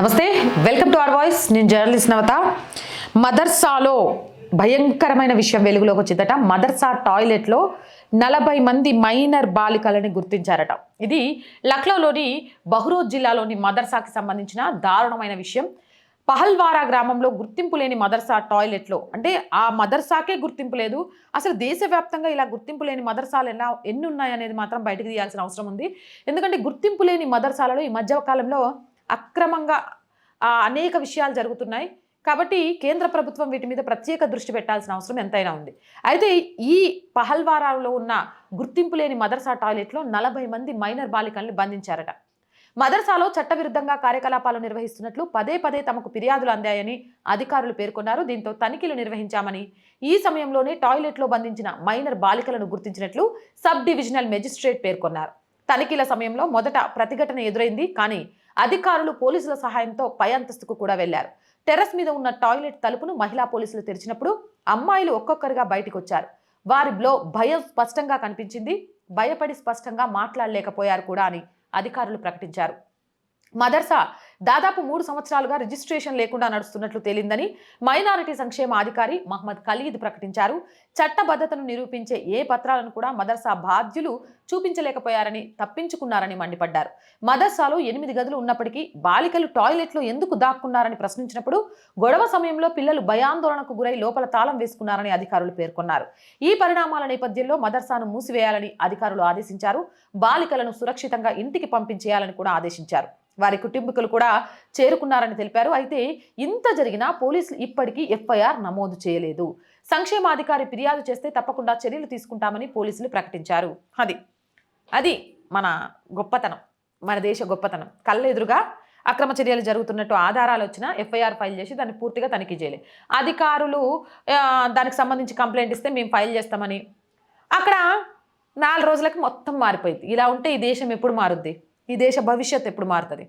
నమస్తే welcome to our voice. నేను journalist Navata. మదర్సాలో భయంకరమైన విషయం వెలుగులోకి వచ్చిందట. మదర్సా టాయిలెట్లో నలభై మంది మైనర్ బాలికలని గుర్తించారట. ఇది లక్నోలోని బహ్రోజ్ జిల్లాలోని మదర్సాకి సంబంధించిన దారుణమైన విషయం. పహల్వారా గ్రామంలో గుర్తింపు లేని మదర్సా టాయిలెట్లో. అంటే ఆ మదర్సాకే గుర్తింపు లేదు. అసలు దేశవ్యాప్తంగా ఇలా గుర్తింపు లేని మదర్సాలు ఎలా ఎన్ని ఉన్నాయనేది మాత్రం బయటకు తీయాల్సిన అవసరం ఉంది. ఎందుకంటే గుర్తింపు లేని మదర్సాలలో ఈ మధ్య కాలంలో అక్రమంగా అనేక విషయాలు జరుగుతున్నాయి. కాబట్టి కేంద్ర ప్రభుత్వం వీటి మీద ప్రత్యేక దృష్టి పెట్టాల్సిన అవసరం ఎంతైనా ఉంది. అయితే ఈ పహల్వారాలో ఉన్న గుర్తింపు లేని మదర్సా టాయిలెట్లో నలభై మంది మైనర్ బాలికల్ని బంధించారట. మదర్సాలో చట్టవిరుద్ధంగా కార్యకలాపాలు నిర్వహిస్తున్నట్లు పదే పదే తమకు ఫిర్యాదులు అందాయని అధికారులు పేర్కొన్నారు. దీంతో తనిఖీలు నిర్వహించామని ఈ సమయంలోనే టాయిలెట్లో బంధించిన మైనర్ బాలికలను గుర్తించినట్లు సబ్ డివిజనల్ మెజిస్ట్రేట్ పేర్కొన్నారు. తనిఖీల సమయంలో మొదట ప్రతిఘటన ఎదురైంది. కానీ అధికారులు పోలీసుల సహాయంతో పై అంతస్తుకు కూడా వెళ్ళారు టెర్రస్ మీద ఉన్న టాయిలెట్ తలుపును మహిళా పోలీసులు తెరిచినప్పుడు అమ్మాయిలు ఒక్కొక్కరుగా బయటకు వచ్చారు వారిలో భయం స్పష్టంగా కనిపించింది. భయపడి స్పష్టంగా మాట్లాడలేకపోయారు కూడా అని అధికారులు ప్రకటించారు. మదర్సా దాదాపు మూడు సంవత్సరాలుగా రిజిస్ట్రేషన్ లేకుండా నడుస్తున్నట్లు తేలిందని మైనారిటీ సంక్షేమ అధికారి మహమ్మద్ ఖలీద్ ప్రకటించారు. చట్టబద్ధతను నిరూపించే ఏ పత్రాలను కూడా మదర్సా బాధ్యులు చూపించలేకపోయారని తప్పించుకున్నారని మండిపడ్డారు. మదర్సాలో ఎనిమిది గదులు ఉన్నప్పటికీ బాలికలు టాయిలెట్లో ఎందుకు దాక్కున్నారని ప్రశ్నించినప్పుడు గొడవ సమయంలో పిల్లలు భయాందోళనకు గురై లోపల తాళం వేసుకున్నారని అధికారులు పేర్కొన్నారు. ఈ పరిణామాల నేపథ్యంలో మదర్సాను మూసివేయాలని అధికారులు ఆదేశించారు. బాలికలను సురక్షితంగా ఇంటికి పంపించేయాలని కూడా ఆదేశించారు. వారి కుటుంబీకులు కూడా చేరుకున్నారని తెలిపారు. అయితే ఇంత జరిగినా పోలీసులు ఇప్పటికీ ఎఫ్ఐఆర్ నమోదు చేయలేదు. సంక్షేమాధికారి ఫిర్యాదు చేస్తే తప్పకుండా చర్యలు తీసుకుంటామని పోలీసులు ప్రకటించారు. అది అది మన గొప్పతనం మన దేశ గొప్పతనం. కళ్ళెదురుగా అక్రమ చర్యలు జరుగుతున్నట్టు ఆధారాలు వచ్చినా ఎఫ్ఐఆర్ ఫైల్ చేసి దాన్ని పూర్తిగా తనిఖీ చేయలేదు అధికారులు దానికి సంబంధించి కంప్లైంట్ ఇస్తే మేము ఫైల్ చేస్తామని. అక్కడ నాలుగు రోజులకి మొత్తం మారిపోయింది. ఇలా ఉంటే ఈ దేశం ఎప్పుడు మారుద్ది? ఈ దేశ భవిష్యత్ ఎప్పుడు మారుతుంది?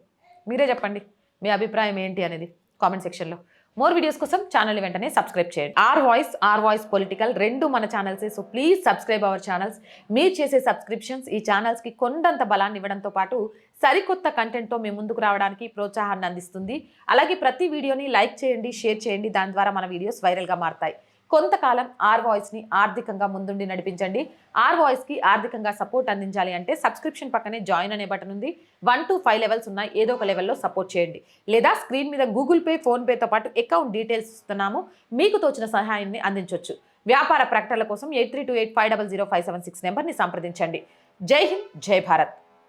మీరే చెప్పండి. మీ అభిప్రాయం ఏంటి అనేది కామెంట్ సెక్షన్లో. మోర్ వీడియోస్ కోసం ఛానల్ వెంటనే సబ్స్క్రైబ్ చేయండి. R voice R voice political రెండు మన ఛానల్సే so please subscribe our channels. మీరు చేసే సబ్స్క్రిప్షన్స్ ఈ ఛానల్స్కి కొండంత బలాన్ని ఇవ్వడంతో పాటు సరికొత్త కంటెంట్తో మేము ముందుకు రావడానికి ప్రోత్సాహాన్ని అందిస్తుంది. అలాగే ప్రతి వీడియోని లైక్ చేయండి షేర్ చేయండి. దాని ద్వారా మన వీడియోస్ వైరల్గా మారతాయి. కొంతకాలం ఆర్ వాయిస్ని ఆర్థికంగా ముందుండి నడిపించండి. ఆర్ వాయిస్కి ఆర్థికంగా సపోర్ట్ అందించాలి అంటే సబ్స్క్రిప్షన్ పక్కనే జాయిన్ అనే బటన్ ఉంది. వన్ టు ఫైవ్ లెవెల్స్ ఉన్నాయి. ఏదో ఒక లెవెల్లో సపోర్ట్ చేయండి. లేదా స్క్రీన్ మీద గూగుల్ పే ఫోన్పేతో పాటు అకౌంట్ డీటెయిల్స్ ఇస్తున్నాము. మీకు తోచిన సహాయాన్ని అందించవచ్చు వ్యాపార ప్రకటనల కోసం eight three two eight five double zero five seven six నెంబర్ని సంప్రదించండి. జై హింద్ జై భారత్.